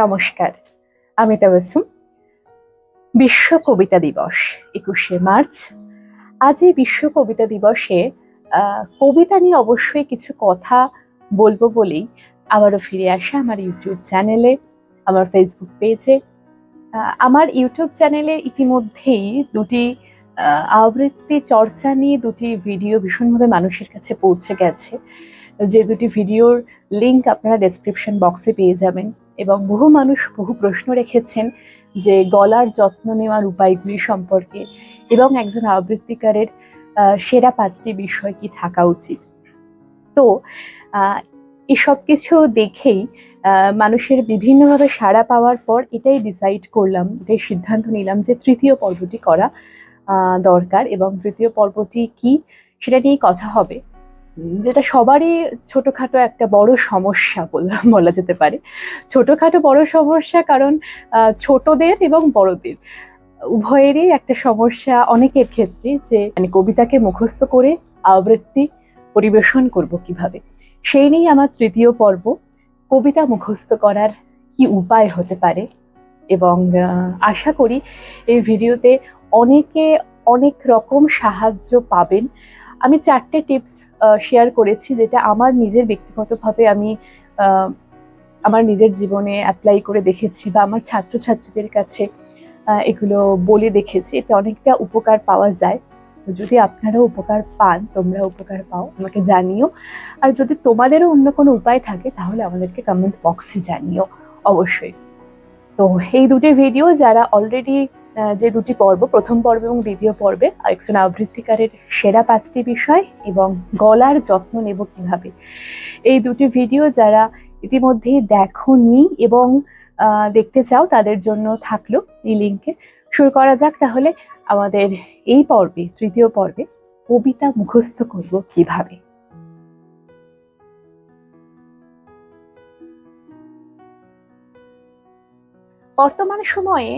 নমস্কার, আমি তাবাসুম বিশ্ব কবিতা দিবস, একুশে মার্চ। আজ এই বিশ্ব কবিতা দিবসে কবিতা নিয়ে অবশ্যই কিছু কথা বলব বলেই আবারও ফিরে আসা আমার ইউটিউব চ্যানেলে, আমার ফেসবুক পেজে। আমার ইউটিউব চ্যানেলে ইতিমধ্যেই দুটি আবৃত্তি চর্চা নিয়ে দুটি ভিডিও ভীষণভাবে মানুষের কাছে পৌঁছে গেছে। যে দুটি ভিডিওর লিংক আপনারা ডেসক্রিপশন বক্সে পেয়ে যাবেন এবং বহু মানুষ বহু প্রশ্ন রেখেছেন যে গলার যত্ন নেওয়ার উপায়গুলি সম্পর্কে এবং একজন আবৃত্তিকারের সেরা পাঁচটি বিষয় কি থাকা উচিত। তো এসব কিছু দেখেই মানুষের বিভিন্নভাবে সাড়া পাওয়ার পর এটাই ডিসাইড করলাম, এটাই সিদ্ধান্ত নিলাম যে তৃতীয় পর্বটি করা দরকার এবং তৃতীয় পর্বটি কি সেটা নিয়েই কথা হবে। যেটা সবারই ছোটখাটো একটা বড় সমস্যা বলা যেতে পারে। ছোটখাটো বড় সমস্যা কারণ ছোটদের এবং বড়দের। উভয়েরই একটা সমস্যা অনেকের ক্ষেত্রে যে মানে কবিতাকে মুখস্থ করে আবৃত্তি পরিবেশন করব কীভাবে। সেই নিয়েই আমার তৃতীয় পর্ব, কবিতা মুখস্থ করার কি উপায় হতে পারে? এবং আশা করি এই ভিডিওতে অনেকে অনেক রকম সাহায্য পাবেন। আমি চারটে টিপস শেয়ার করেছি যেটা আমার নিজের ব্যক্তিগতভাবে আমি আমার নিজের জীবনে অ্যাপ্লাই করে দেখেছি বা আমার ছাত্রছাত্রীদের কাছে এগুলো বলে দেখেছি। এতে অনেকটা উপকার পাওয়া যায়। যদি আপনারাও উপকার পান তোমরা উপকার পাও, আমাকে জানিও। আর যদি তোমাদেরও অন্য কোনো উপায় থাকে, তাহলে আমাদেরকে কমেন্ট বক্সে জানিও, অবশ্যই। তো এই দুটি ভিডিও যারা অলরেডি যে দুটি পর্ব, প্রথম পর্ব এবং দ্বিতীয় পর্বে একজন আবৃত্তিকারের সেরা পাঁচটি বিষয় এবং গলার যত্ন নেব কীভাবে। এই দুটি ভিডিও যারা ইতিমধ্যে ইতিমধ্যেই দেখোনি এবং দেখতে চাও, তাদের জন্য থাকল এই লিঙ্কে। শুরু করা যাক তাহলে আমাদের এই পর্বে, তৃতীয় পর্বে, কবিতা মুখস্থ করব কীভাবে। বর্তমান সময়ে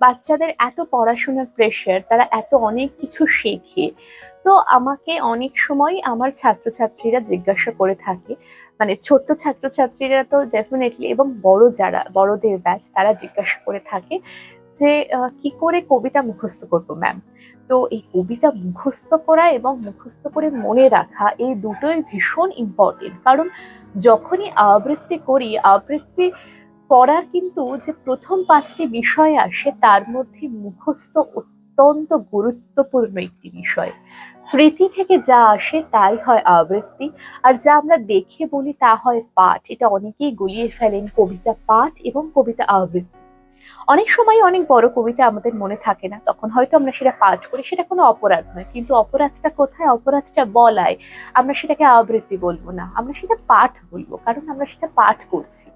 বাচ্চাদের এত পড়াশোনার প্রেশার তারা এত অনেক কিছু শেখে। তো আমাকে অনেক সময় আমার ছাত্রছাত্রীরা জিজ্ঞাসা করে থাকে মানে ছোট্ট ছাত্রছাত্রীরা তো ডেফিনেটলি এবং বড় যারা, বড়দের ব্যাচ তারা জিজ্ঞাসা করে থাকে যে কি করে কবিতা মুখস্থ করব ম্যাম তো এই কবিতা মুখস্থ করা এবং মুখস্থ করে মনে রাখা এই দুটোই ভীষণ ইম্পর্টেন্ট কারণ যখনই আবৃত্তি করি, আবৃত্তি করার কিন্তু যে প্রথম পাঁচটি বিষয় আসে, তার মধ্যে মুখস্থ অত্যন্ত গুরুত্বপূর্ণ একটি বিষয়। স্মৃতি থেকে যা আসে, তাই হয় আবৃত্তি। আর যা আমরা দেখে বলি, তা হয় পাঠ। এটা অনেকেই গুলিয়ে ফেলেন। কবিতা পাঠ এবং কবিতা আবৃত্তি। অনেক সময় অনেক বড় কবিতা আমাদের মনে থাকে না। তখন হয়তো আমরা সেটা পাঠ করি, সেটা কোনো অপরাধ নয়। কিন্তু অপরাধটা কোথায়? অপরাধটা বলায়। আমরা সেটাকে আবৃত্তি বলব না। আমরা সেটা পাঠ বলব, কারণ আমরা সেটা পাঠ করছি।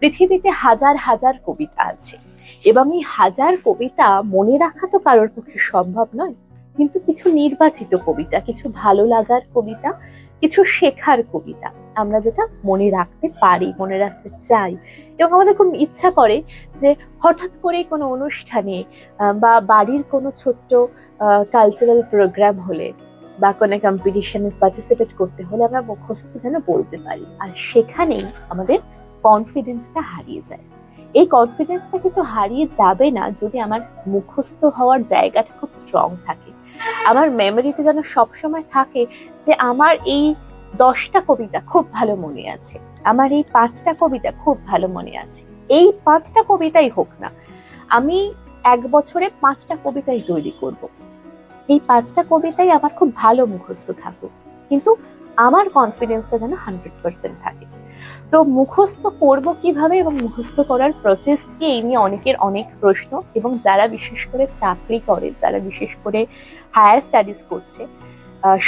পৃথিবীতে হাজার হাজার কবিতা আছে এবং এই হাজার কবিতা মনে রাখা তো কারোর পক্ষে সম্ভব নয়। কিন্তু কিছু নির্বাচিত কবিতা, কিছু ভালো লাগার কবিতা কিছু শেখার কবিতা। আমরা যেটা মনে রাখতে পারি, মনে রাখতে চাই। এবং আমাদের খুব ইচ্ছা করে যে হঠাৎ করে কোনো অনুষ্ঠানে বা বাড়ির কোনো ছোট্ট কালচারাল প্রোগ্রাম হলে বা কোনো কম্পিটিশনে পার্টিসিপেট করতে হলে আমরা মুখস্থ যেন বলতে পারি। আর সেখানেই আমাদের কনফিডেন্সটা হারিয়ে যায়। এই কনফিডেন্সটা কিন্তু হারিয়ে যাবে না যদি আমার মুখস্থ হওয়ার জায়গাটা খুব স্ট্রং থাকে। আমার মেমোরিতে যেন সবসময় থাকে যে আমার এই দশটা কবিতা খুব ভালো মনে আছে। আমার এই পাঁচটা কবিতা খুব ভালো মনে আছে। এই পাঁচটা কবিতাই হোক না, আমি এক বছরে পাঁচটা কবিতাই তৈরি করব। এই পাঁচটা কবিতাই আমার খুব ভালো মুখস্থ থাকুক। কিন্তু আমার কনফিডেন্সটা যেন হান্ড্রেড পার্সেন্ট থাকে। তো মুখস্থ করব কীভাবে এবং মুখস্থ করার প্রসেস কি এই নিয়ে অনেকের অনেক প্রশ্ন এবং যারা বিশেষ করে চাকরি করে, যারা বিশেষ করে হায়ার স্টাডিজ করছে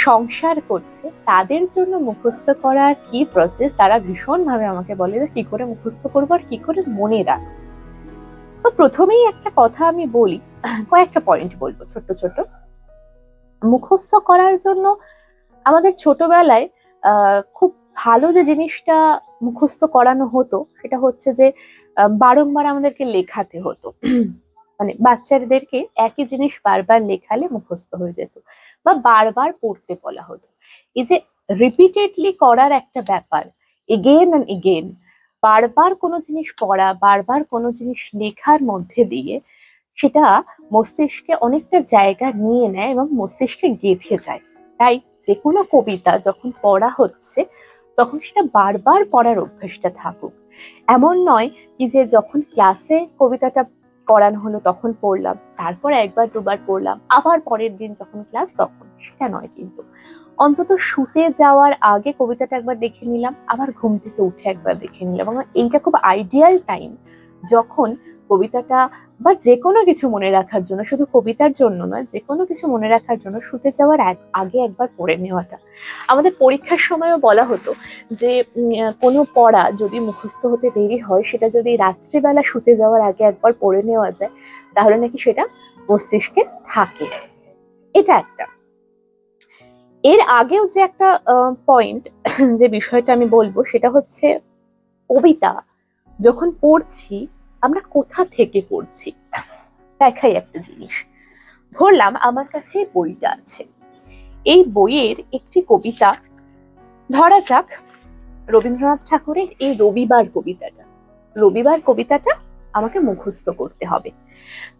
সংসার করছে, তাদের জন্য মুখস্থ করার কি প্রসেস তারা ভীষণভাবে আমাকে বলে যে কি করে মুখস্থ করব আর কি করে মনে রাখ তো প্রথমেই একটা কথা আমি বলি, কয়েকটা পয়েন্ট বলব ছোট্ট ছোট মুখস্থ করার জন্য আমাদের ছোটবেলায় খুব ভালো যে জিনিসটা মুখস্থ করানো হতো, সেটা হচ্ছে যে বারংবার আমাদেরকে লেখাতে হতো। মানে বাচ্চাদেরকে একই জিনিস বারবার লেখালে মুখস্থ হয়ে যেত বা বারবার পড়তে বলা হতো। এই যে রিপিটেডলি করার একটা ব্যাপার এগেন অ্যান্ড এগেন বারবার কোনো জিনিস পড়া, বারবার কোনো জিনিস লেখার মধ্যে দিয়ে সেটা মস্তিষ্কে অনেকটা জায়গা নিয়ে নেয় এবং মস্তিষ্কে গেঁথে যায়। তাই যে কোনো কবিতা যখন পড়া হচ্ছে, তখন সেটা বারবার পড়ার অভ্যাসটা থাকুক। এমন নয় কি যে যখন ক্লাসে কবিতাটা করানো হলো তখন পড়লাম, তারপর একবার দুবার পড়লাম, আবার পরের দিন যখন ক্লাস তখন, সেটা নয় কিন্তু। অন্তত শুতে যাওয়ার আগে কবিতাটা একবার দেখে নিলাম, আবার ঘুম থেকে উঠে একবার দেখে নিলাম এবং এইটা খুব আইডিয়াল টাইম যখন কবিতাটা বা যে কোনো কিছু মনে রাখার জন্য, শুধু কবিতার জন্য নয় যে কোনো কিছু মনে রাখার জন্য শুতে যাওয়ার আগ- আগে একবার পড়ে নেওয়াটা। আমাদের পরীক্ষার সময়ও বলা হতো যে কোনো পড়া যদি মুখস্থ হতে দেরি হয়, সেটা যদি রাত্রিবেলা শুতে যাওয়ার আগে একবার পড়ে নেওয়া যায়, তাহলে নাকি সেটা মস্তিষ্কে থাকে। এটা একটা। এর আগেও যে একটা পয়েন্ট যে বিষয়টা আমি বলব, সেটা হচ্ছে কবিতা। যখন পড়ছি আমরা কোথা থেকে পড়ছি? দেখাই একটা জিনিস। ধরলাম আমার কাছে বইটা আছে। এই বইয়ের একটি কবিতা, ধরা যাক রবীন্দ্রনাথ ঠাকুরের এই রবিবার কবিতাটা। রবিবার কবিতাটা আমাকে মুখস্থ করতে হবে।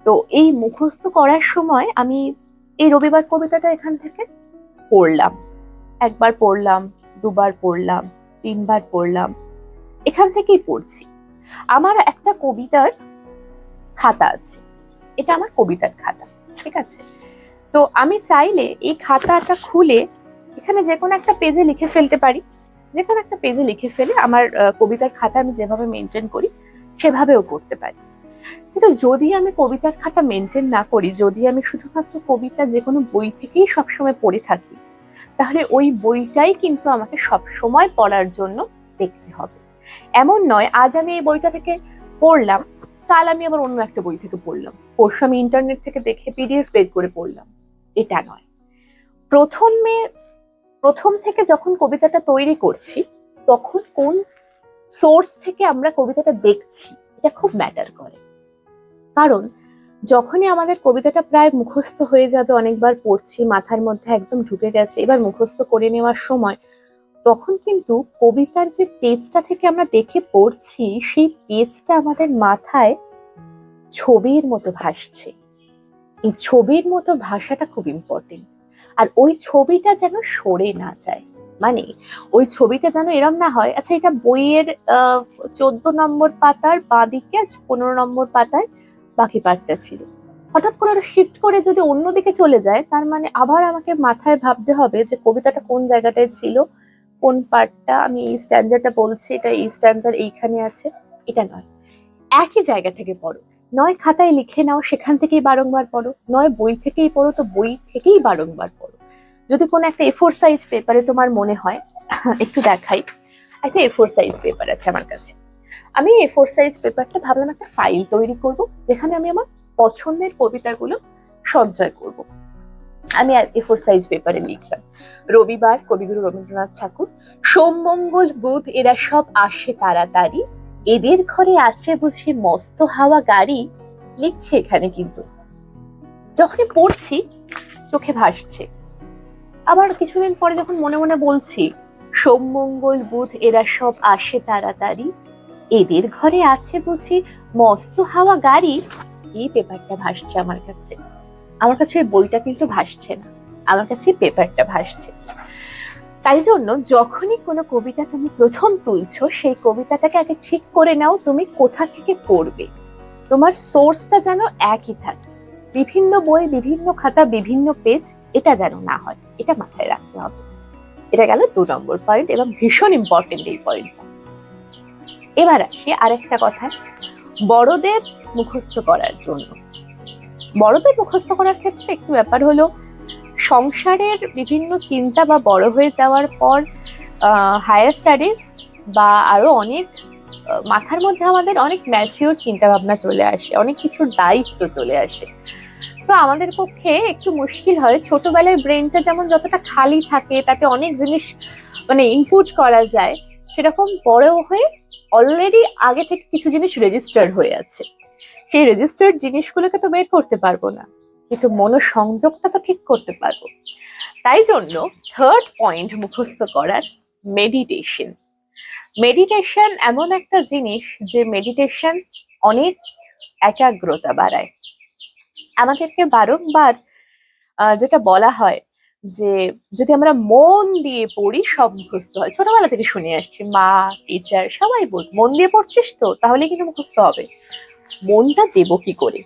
তো এই মুখস্থ করার সময় আমি এই রবিবার কবিতাটা এখান থেকে পড়লাম। একবার পড়লাম, দুবার পড়লাম, তিনবার পড়লাম, এখান থেকেই পড়ছি। আমার একটা কবিতার খাতা আছে। এটা আমার কবিতার খাতা, ঠিক আছে? তো আমি চাইলে এই খাতাটা খুলে এখানে যে কোনো একটা পেজে লিখে ফেলতে পারি। যে কোনো একটা পেজে লিখে ফেলে আমার কবিতার খাতা আমি যেভাবে মেনটেন করি, সেভাবেও করতে পারি। কিন্তু যদি আমি কবিতার খাতা মেনটেন না করি, যদি আমি শুধুমাত্র কবিতা যে কোনো বই থেকেই সবসময় পড়ে থাকি, তাহলে ওই বইটাই কিন্তু আমাকে সব সময় পড়ার জন্য দেখতে হবে। এমন নয়, আজ আমি এই বইটা থেকে পড়লাম, কাল আমি আবার অন্য একটা বই থেকে পড়লাম। পরশু আমি ইন্টারনেট থেকে দেখে পিডিএফ বের করে পড়লাম। এটা নয়। প্রথমে, প্রথম থেকে যখন কবিতাটা তৈরি করছি, তখন কোন সোর্স থেকে আমরা কবিতাটা দেখছি, এটা খুব ম্যাটার করে। কারণ, যখনই আমাদের কবিতাটা প্রায় মুখস্থ হয়ে যাবে, অনেকবার পড়ছি, মাথার মধ্যে একদম ঢুকে গেছে, এবার মুখস্থ করে নেওয়ার সময় তখন কিন্তু কবিতার যে পেজটা থেকে আমরা দেখে পড়ছি, সেই পেজটা আমাদের মাথায় ছবির মতো ভাসছে। এই ছবির মতো ভাষাটা খুব ইম্পর্টেন্ট আর ওই ছবিটা যেন সরে না যায়। মানে ওই ছবিটা যেন এরম না হয় আচ্ছা এটা বইয়ের চোদ্দ নম্বর পাতার বা দিকে পনেরো নম্বর পাতায় বাকি পার্টটা ছিল। হঠাৎ করে ওটা শিফট করে যদি অন্যদিকে চলে যায়, তার মানে আবার আমাকে মাথায় ভাবতে হবে যে কবিতাটা কোন জায়গাটায় ছিল কোন পার্টটা আমি এই স্ট্যান্ডারটা বলছি, এটা এই স্ট্যান্ডার এইখানে আছে, এটা নয়। একই জায়গা থেকে পড়ো। নয় খাতায় লিখে নাও, সেখান থেকেই বারংবার পড়ো। নয় বই থেকেই পড়ো, তো বই থেকেই বারংবার পড়ো। যদি কোনো একটা এফোর সাইজ পেপারে তোমার মনে হয়, একটু দেখাই। একটা এফোর সাইজ পেপার আছে আমার কাছে। আমি এফোর সাইজ পেপারটা ভাবলাম একটা ফাইল তৈরি করব, যেখানে আমি আমার পছন্দের কবিতাগুলো সঞ্চয় করব। আমি এফোর সাইজ পেপারে লিখলাম। রবিবার কবিগুরু রবীন্দ্রনাথ ঠাকুর, সোম, মঙ্গল, বুধ, এরা সব আসে তাড়াতাড়ি। এদের ঘরে আছে বুঝি মস্ত হাওয়া গাড়ি, লিখছে এখানে কিন্তু। যখনই পড়ছি, চোখে ভাসছে। আবার কিছুদিন পরে যখন মনে মনে বলছি, সোম, মঙ্গল, বুধ, এরা সব আসে তাড়াতাড়ি। এদের ঘরে আছে বুঝি মস্ত হাওয়া গাড়ি, এই পেপারটা ভাসছে আমার কাছে। আমার কাছে ওই বইটা কিন্তু ভাসছে না। আমার কাছে পেপারটা ভাসছে। তাই জন্য যখনই কোনো কবিতা তুমি প্রথম তুলছো, সেই কবিতাটাকে আগে ঠিক করে নাও তুমি কোথা থেকে পড়বে। তোমার সোর্সটা যেন একই থাকে। বিভিন্ন বই, বিভিন্ন খাতা, বিভিন্ন পেজ, এটা যেন না হয়। এটা মাথায় রাখতে হবে। এটা গেল দু নম্বর পয়েন্ট এবং ভীষণ ইম্পর্টেন্ট এই পয়েন্টটা এবার আসি আরেকটা কথা বড়দের মুখস্থ করার জন্য। বড়দের মুখস্থ করার ক্ষেত্রে একটু ব্যাপার হলো, সংসারের বিভিন্ন চিন্তা বা বড় হয়ে যাওয়ার পর হায়ার স্টাডিজ বা আরও অনেক মাথার মধ্যে আমাদের অনেক ম্যাচিওর চিন্তা ভাবনা চলে আসে, অনেক কিছুর দায়িত্ব চলে আসে। তো আমাদের পক্ষে একটু মুশকিল হয়। ছোটবেলায় ব্রেনটা যেমন যতটা খালি থাকে, তাতে অনেক জিনিস মানে ইনপুট করা যায়, সেরকম বড় হয়ে অলরেডি আগে থেকে কিছু জিনিস রেজিস্টার হয়ে আছে। সেই রেজিস্টার্ড জিনিসগুলোকে তো বের করতে পারব না। কিন্তু মনোসংযোগটা তো ঠিক করতে পারব। তাই জন্য থার্ড পয়েন্ট মুখস্থ করার মেডিটেশন মেডিটেশন এমন একটা জিনিস যে মেডিটেশন অনেক একাগ্রতা বাড়ায়। আমাদেরকে বারংবার যেটা বলা হয় যে যদি আমরা মন দিয়ে পড়ি, সব মুখস্থ হয়। ছোটবেলা থেকে শুনে আসছি, মা টিচার সবাই বল, মন দিয়ে পড়ছিস তো? তাহলে কিন্তু মুখস্থ হবে। মনটা দেবো কি করে?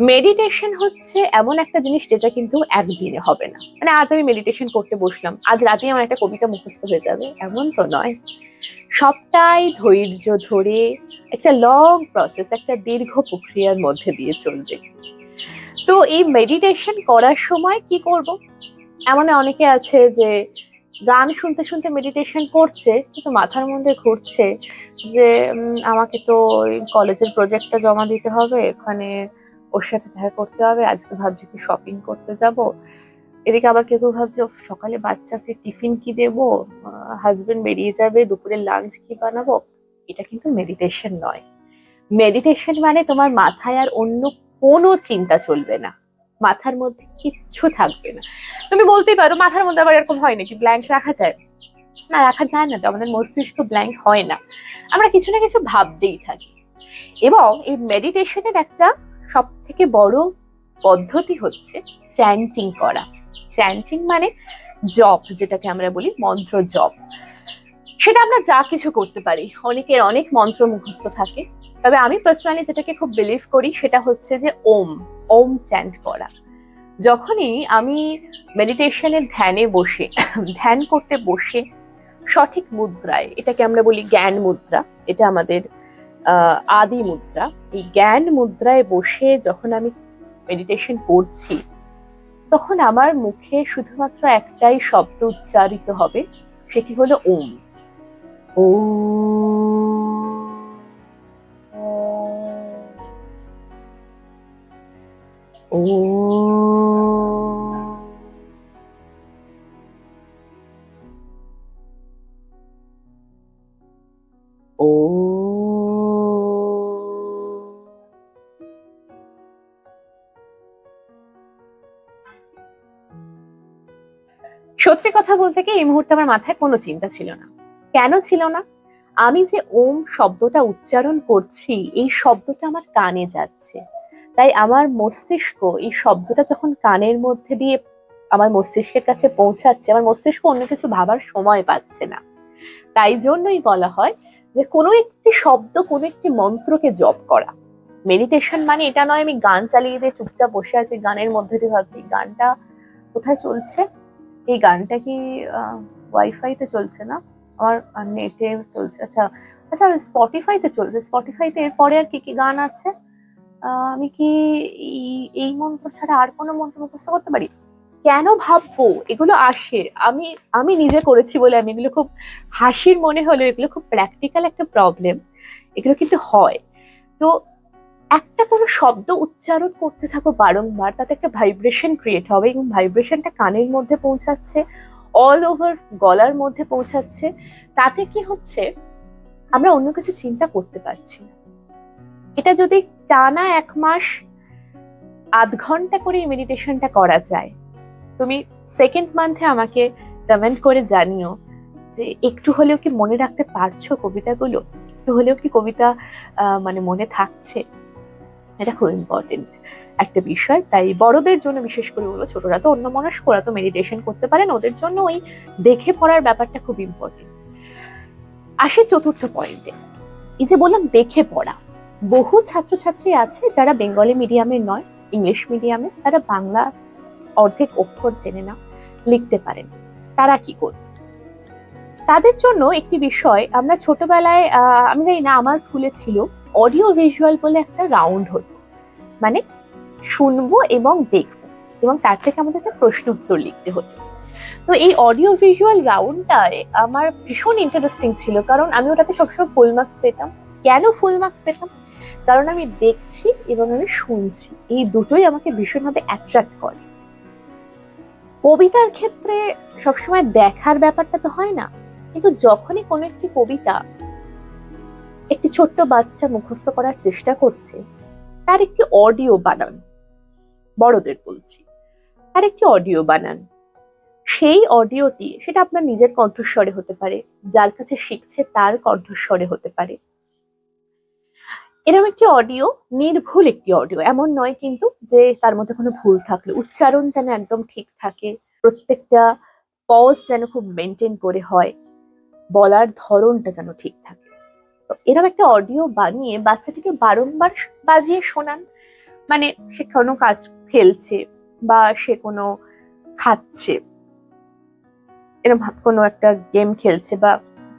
মেডিটেশন হচ্ছে এমন একটা জিনিস যেটা কিন্তু একদিনে হবে না। মানে আজ আমি মেডিটেশন করতে বসলাম, আজ রাতেই আমার একটা কবিতা মুখস্থ হয়ে যাবে, এমন তো নয়। সবটাই ধৈর্য ধরে একটা লং প্রসেস একটা দীর্ঘ প্রক্রিয়ার মধ্যে দিয়ে চলবে। তো এই মেডিটেশন করার সময় কি করব? এমন অনেকে আছে যে গান শুনতে শুনতে মেডিটেশন করছে, কিন্তু মাথার মধ্যে ঘুরছে যে আমাকে তো কলেজের প্রজেক্টটা জমা দিতে হবে, ওখানে ওর সাথে দেখা করতে হবে, আজকে ভাবছি কি শপিং করতে যাব। এদিকে আবার কেউ কেউ ভাবছে সকালে বাচ্চাকে টিফিন কি দেবো? হাজবেন্ড বেরিয়ে যাবে, দুপুরে লাঞ্চ কি বানাবো? এটা কিন্তু মেডিটেশন নয়। মেডিটেশন মানে তোমার মাথায় আর অন্য কোনো চিন্তা চলবে না। মাথার মধ্যে কিচ্ছু থাকবে না। তুমি বলতেই পারো, মাথার মধ্যে আবার এরকম হয় নাকি? ব্ল্যাঙ্ক রাখা যায়? না, রাখা যায় না তো, আমাদের মস্তিষ্ক ব্ল্যাঙ্ক হয় না। আমরা কিছু না কিছু ভাবতেই থাকি। এবং এই মেডিটেশনের একটা সব থেকে বড় পদ্ধতি হচ্ছে চ্যান্টিং করা। চ্যান্টিং মানে জপ, যেটাকে আমরা বলি মন্ত্র জপ। সেটা আমরা যা কিছু করতে পারি। অনেকের অনেক মন্ত্র মুখস্থ থাকে। তবে আমি পার্সোনালি যেটাকে খুব বিলিভ করি সেটা হচ্ছে যে ওম। ওম চ্যান্ট করা। যখনই আমি মেডিটেশনের ধ্যানে বসে, ধ্যান করতে বসে সঠিক মুদ্রায়, এটাকে আমরা বলি জ্ঞান মুদ্রা, এটা আমাদের আদি মুদ্রা, এই জ্ঞান মুদ্রায় বসে যখন আমি মেডিটেশন করছি, তখন আমার মুখে শুধুমাত্র একটাই শব্দ উচ্চারিত হবে, সেটি হলো ওম। ও সত্যি কথা বলতে কি, এই মুহূর্তে আমার মাথায় কোনো চিন্তা ছিল না। কেন ছিল না? আমি যে ওম শব্দটা উচ্চারণ করছি, এই শব্দটা আমার কানে যাচ্ছে। তাই আমার মস্তিষ্ক এই শব্দটা যখন কানের মধ্যে দিয়ে আমার মস্তিষ্কের কাছে পৌঁছাচ্ছে, আমার মস্তিষ্ক অন্য কিছু ভাবার সময় পাচ্ছে না। তাই জন্যই বলা হয় যে কোনো একটি শব্দ কোনো একটি মন্ত্রকে জপ করা। মেডিটেশন মানে এটা নয়, আমি গান চালিয়ে দিয়ে চুপচাপ বসে আছি, গানের মধ্যে দিয়ে ভাবছি গানটা কোথায় চলছে? এই গানটা কি ওয়াইফাইতে চলছে না? আমার নেটে চলছে আচ্ছা আচ্ছা স্পটিফাইতে চলছে স্পটিফাইতে এরপরে আর কি কি গান আছে? আমি কি এই মন্ত্র ছাড়া আর কোনো মন্ত্র মুখস্থ করতে পারি? কেন ভাববো? এগুলো আসে। আমি আমি নিজে করেছি বলে আমি এগুলো খুব হাসির মনে হলো এগুলো খুব প্র্যাকটিক্যাল একটা প্রবলেম এগুলো কিন্তু হয়। তো একটা কোনো শব্দ উচ্চারণ করতে থাকো বারংবার, তাতে একটা ভাইব্রেশন ক্রিয়েট হবে এবং ভাইব্রেশনটা কানের মধ্যে পৌঁছাচ্ছে অল ওভার গলার মধ্যে পৌঁছাচ্ছে। তাতে কি হচ্ছে? আমরা অন্য কিছু চিন্তা করতে পারছি না। এটা যদি টানা এক মাস, আধ ঘণ্টা করে এই মেডিটেশনটা করা যায়, তুমি সেকেন্ড মান্থে আমাকে কমেন্ট করে জানিও যে একটু হলেও কি মনে রাখতে পারছ কবিতাগুলো? একটু হলেও কি কবিতা মানে মনে থাকছে? এটা খুব ইম্পর্টেন্ট একটা বিষয়। তাই বড়দের জন্য বিশেষ করে বলব, ছোটরা তো অন্য মনস্ক ওরা তো মেডিটেশন করতে পারেন, ওদের জন্য ওই দেখে পড়ার ব্যাপারটা খুব ইম্পর্টেন্ট আসি চতুর্থ পয়েন্টে এই যে বললাম দেখে পড়া বহু ছাত্রছাত্রী আছে যারা বেঙ্গলি মিডিয়ামের নয়, ইংলিশ মিডিয়ামে তারা বাংলা অর্ধেক অক্ষর জেনে না, লিখতে পারেন। তারা কি করবে? তাদের জন্য একটি বিষয়, আমরা ছোটবেলায় আমি জানি না, আমার স্কুলে ছিল অডিও ভিজুয়াল বলে একটা রাউন্ড হতো। মানে শুনব এবং দেখব, এবং তার থেকে আমাদেরকে প্রশ্ন উত্তর লিখতে হতো। তো এই অডিও ভিজুয়াল রাউন্ডটায় আমার ভীষণ ইন্টারেস্টিং ছিল, কারণ আমি ওটাতে সবসময় ফুল মার্কস পেতাম। কেন ফুল মার্কস পেতাম? কারণ আমি দেখছি এবং আমি শুনছি। এই দুটোই আমাকে ভীষণভাবে অ্যাট্রাক্ট করে। কবিতার ক্ষেত্রে সবসময় দেখার ব্যাপারটা তো হয় না, কিন্তু যখনই কোনো একটি কবিতা একটি ছোট্ট বাচ্চা মুখস্থ করার চেষ্টা করছে, তার একটি অডিও বানান, বড়দের বলছি, তার একটি অডিও বানান। সেই অডিওটি সেটা আপনার নিজের কণ্ঠস্বরে হতে পারে, যার কাছে শিখছে তার কণ্ঠস্বরে হতে পারে। এরকম একটি অডিও নির্ভুল একটি অডিও এমন নয় কিন্তু যে তার মধ্যে কোনো ভুল থাকলে। উচ্চারণ যেন একদম ঠিক থাকে। প্রত্যেকটা পজ যেন খুব মেনটেন করে হয়। বলার ধরনটা যেন ঠিক থাকে। তো এরকম একটা অডিও বানিয়ে বাচ্চাটিকে বারংবার বাজিয়ে শোনান। মানে সে কোনো কাজ খেলছে বা সে কোনো খাচ্ছে। এরকম কোনো একটা গেম খেলছে বা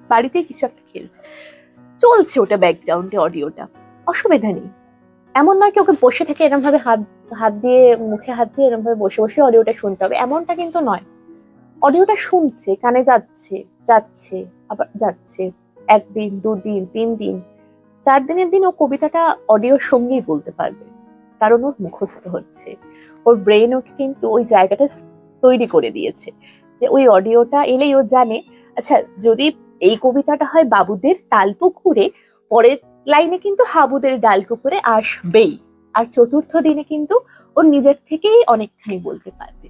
বাড়িতেই কিছু একটা খেলছে। চলছে ওটা ব্যাকগ্রাউন্ডে অডিওটা অসুবিধা নেই। এমন নয় কি ওকে বসে থেকে এরকম ভাবে হাত হাত দিয়ে, মুখে হাত দিয়ে এরকম ভাবে বসে বসে অডিওটা শুনতে হবে। এমনটা কিন্তু নয়। অডিওটা শুনছে, কানে যাচ্ছে যাচ্ছে, আবার যাচ্ছে। একদিন, দুদিন, তিন দিন, চার দিনের দিন ও কবিতাটা অডিওর সঙ্গেই বলতে পারবে। কারণ ওর মুখস্থ হচ্ছে। ওর ব্রেন ওকে কিন্তু ওই জায়গাটা তৈরি করে দিয়েছে যে ওই অডিওটা এলেই ও জানে আচ্ছা যদি এই কবিতাটা হয় বাবুদের তালপুকুরে, পরের লাইনে কিন্তু হাবুদের ডাল কুকুরে আসবেই। আর চতুর্থ দিনে কিন্তু ওর নিজের থেকেই অনেকখানি বলতে পারবে।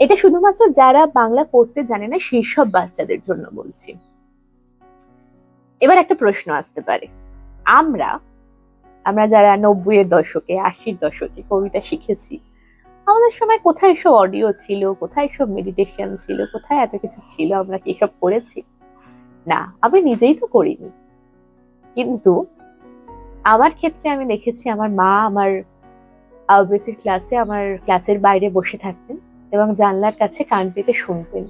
এটা শুধুমাত্র যারা বাংলা পড়তে জানে না, সেই সব বাচ্চাদের জন্য বলছি। এবার একটা প্রশ্ন আসতে পারে। আমরা আমরা যারা নব্বই এর দশকে, আশির দশকে কবিতা শিখেছি, আমাদের সময় কোথায় এসব অডিও ছিল, কোথায় সব মেডিটেশন ছিল, কোথায় এত কিছু ছিল, আমরা কি সব করেছি না আমি নিজেই তো করিনি। কিন্তু আমার ক্ষেত্রে আমি দেখেছি আমার মা আমার আবৃত্তির ক্লাসে আমার ক্লাসের বাইরে বসে থাকতেন এবং জানলার কাছে কান পেতে শুনতেন।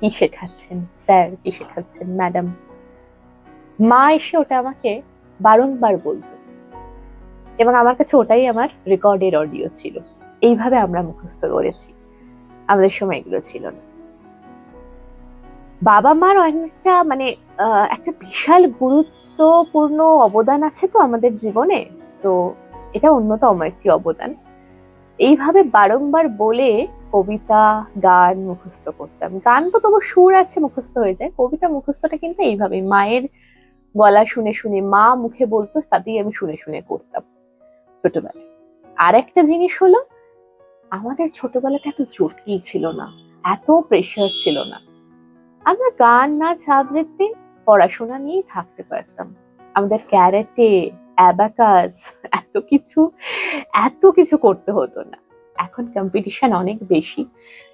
কি শেখাচ্ছেন? স্যার, কি শেখাচ্ছেন? ম্যাডাম। মা এসে ওটা আমাকে বারংবার বলতো। এবং আমার কাছে ওটাই আমার রেকর্ডের অডিও ছিল। এইভাবে আমরা মুখস্থ করেছি। আমাদের সময় এগুলো ছিল না। বাবা মার অনেকটা মানে একটা বিশাল গুরুত্বপূর্ণ অবদান আছে তো আমাদের জীবনে? তো এটা অন্যতম একটি অবদান। এইভাবে বারংবার বলে কবিতা, গান মুখস্থ করতাম। গান তো তবু সুর আছে, মুখস্থ হয়ে যায়। কবিতা মুখস্থটা কিন্তু এইভাবে মায়ের গলা শুনে শুনে, মা মুখে বলতো, তাতেই আমি শুনে শুনে করতাম ছোটবেলায়। আর একটা জিনিস হলো, আমাদের ছোটবেলাটা এত জটিল ছিল না, এত প্রেশার ছিল না। আমরা গান নাচ আবৃত্তি পড়াশোনা নিয়েই থাকতে পারতাম। আমাদের ক্যারেটে অ্যাবাকাস এত কিছু এত কিছু করতে হতো না। এখন কম্পিটিশন অনেক বেশি।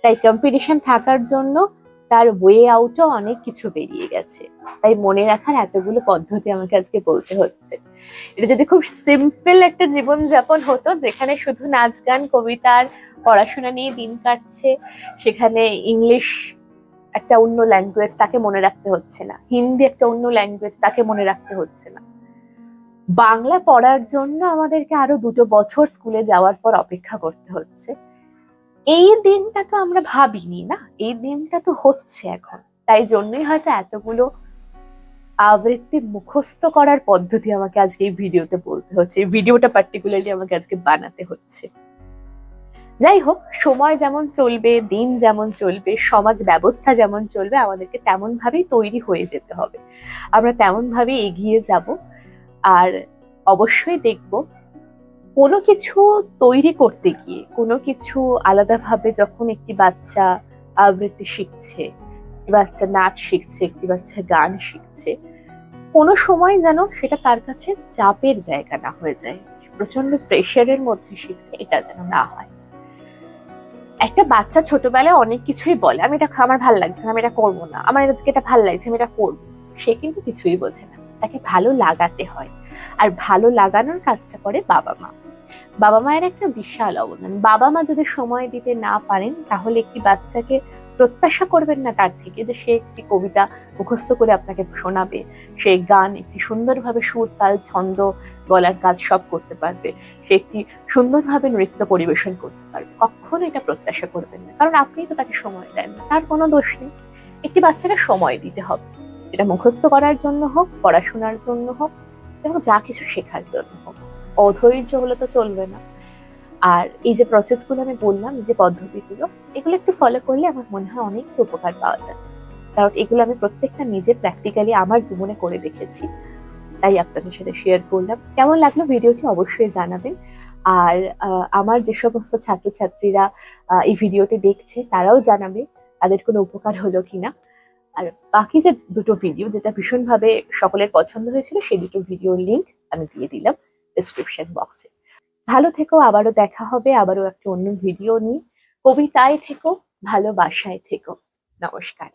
তাই কম্পিটিশন থাকার জন্য তার ওয়ে আউটও অনেক কিছু বেরিয়ে গেছে। তাই মনে রাখার এতগুলো পদ্ধতি আমাকে আজকে বলতে হচ্ছে। এটা যদি খুব সিম্পল একটা জীবনযাপন হতো, যেখানে শুধু নাচ গান কবিতার পড়াশোনা নিয়ে দিন কাটছে, সেখানে ইংলিশ একটা অন্য ল্যাঙ্গুয়েজ তাকে মনে রাখতে হচ্ছে না। হিন্দি একটা অন্য ল্যাঙ্গুয়েজ তাকে মনে রাখতে হচ্ছে না। বাংলা পড়ার জন্য আমাদেরকে আরও দুটো বছর স্কুলে যাওয়ার পর অপেক্ষা করতে হচ্ছে। এই দিনটা তো আমরা ভাবিনি না, এই দিনটা তো হচ্ছে এখন। তাই জন্যই হয়তো এতগুলো আবৃত্তি মুখস্থ করার পদ্ধতি আমাকে আজকে এই ভিডিওতে বলতে হচ্ছে, এই ভিডিওটা পার্টিকুলারলি আমাকে আজকে বানাতে হচ্ছে। যাই হোক সময় যেমন চলবে, দিন যেমন চলবে, সমাজ ব্যবস্থা যেমন চলবে, আমাদেরকে তেমন ভাবেই তৈরি হয়ে যেতে হবে। আমরা তেমন ভাবে এগিয়ে যাব আর অবশ্যই দেখব কোনো কিছু তৈরি করতে গিয়ে, কোনো কিছু আলাদাভাবে যখন একটি বাচ্চা আবৃত্তি শিখছে, একটি বাচ্চা নাচ শিখছে, একটি বাচ্চা গান শিখছে, কোনো সময় যেন সেটা তার কাছে চাপের জায়গা না হয়ে যায় প্রচণ্ড প্রেশারের মধ্যে শিখছে, এটা যেন না হয়। একটা বাচ্চা ছোটবেলায় অনেক কিছুই বলে, আমি এটা আমার ভালো লাগছে না, আমি এটা করব না, আমার আজকে এটা ভালো লাগছে, আমি এটা করব। সে কিন্তু কিছুই বোঝে না। তাকে ভালো লাগাতে হয়। আর ভালো লাগানোর কাজটা করে বাবা মা। বাবা মায়ের একটা বিশাল অবদান। বাবা মা যদি সময় দিতে না পারেন, তাহলে একটি বাচ্চাকে প্রত্যাশা করবেন না তার থেকে যে সে একটি কবিতা মুখস্থ করে আপনাকে শোনাবে? সে গান একটি সুন্দরভাবে সুর তাল ছন্দ গলার কাজ সব করতে পারবে। সে একটি সুন্দরভাবে নৃত্য পরিবেশন করতে পারবে। কখনো এটা প্রত্যাশা করবেন না। কারণ আপনি তো তাকে সময় দেন না। তার কোনো দোষ নেই। একটি বাচ্চাকে সময় দিতে হবে। এটা মুখস্থ করার জন্য হোক, পড়াশোনার জন্য হোক, এবং যা কিছু শেখার জন্য হোক। অধৈর্য হলে তো চলবে না। আর এই যে প্রসেসগুলো আমি বললাম যে পদ্ধতিগুলো, এগুলো একটু ফলো করলে আমার মনে হয় অনেক উপকার পাওয়া যায় কারণ এগুলো আমি প্রত্যেকটা নিজে প্র্যাকটিক্যালি আমার জীবনে করে দেখেছি। তাই আপনাদের সাথে শেয়ার করলাম। কেমন লাগল ভিডিওটি অবশ্যই জানাবেন। আর আমার যে সমস্ত ছাত্রছাত্রীরা এই ভিডিওটি দেখছে, তারাও জানাবে তাদের কোনো উপকার হলো কিনা। আর বাকি যে দুটো ভিডিও যেটা ভীষণভাবে সকলের পছন্দ হয়েছিল সেই দুটো ভিডিওর লিংক আমি দিয়ে দিলাম ডিসক্রিপশন বক্সে ভালো থেকো, আবারও দেখা হবে, আবারও একটা অন্য ভিডিও নিয়ে। কবিতায় থেকো, ভালোবাসায় থেকো। নমস্কার।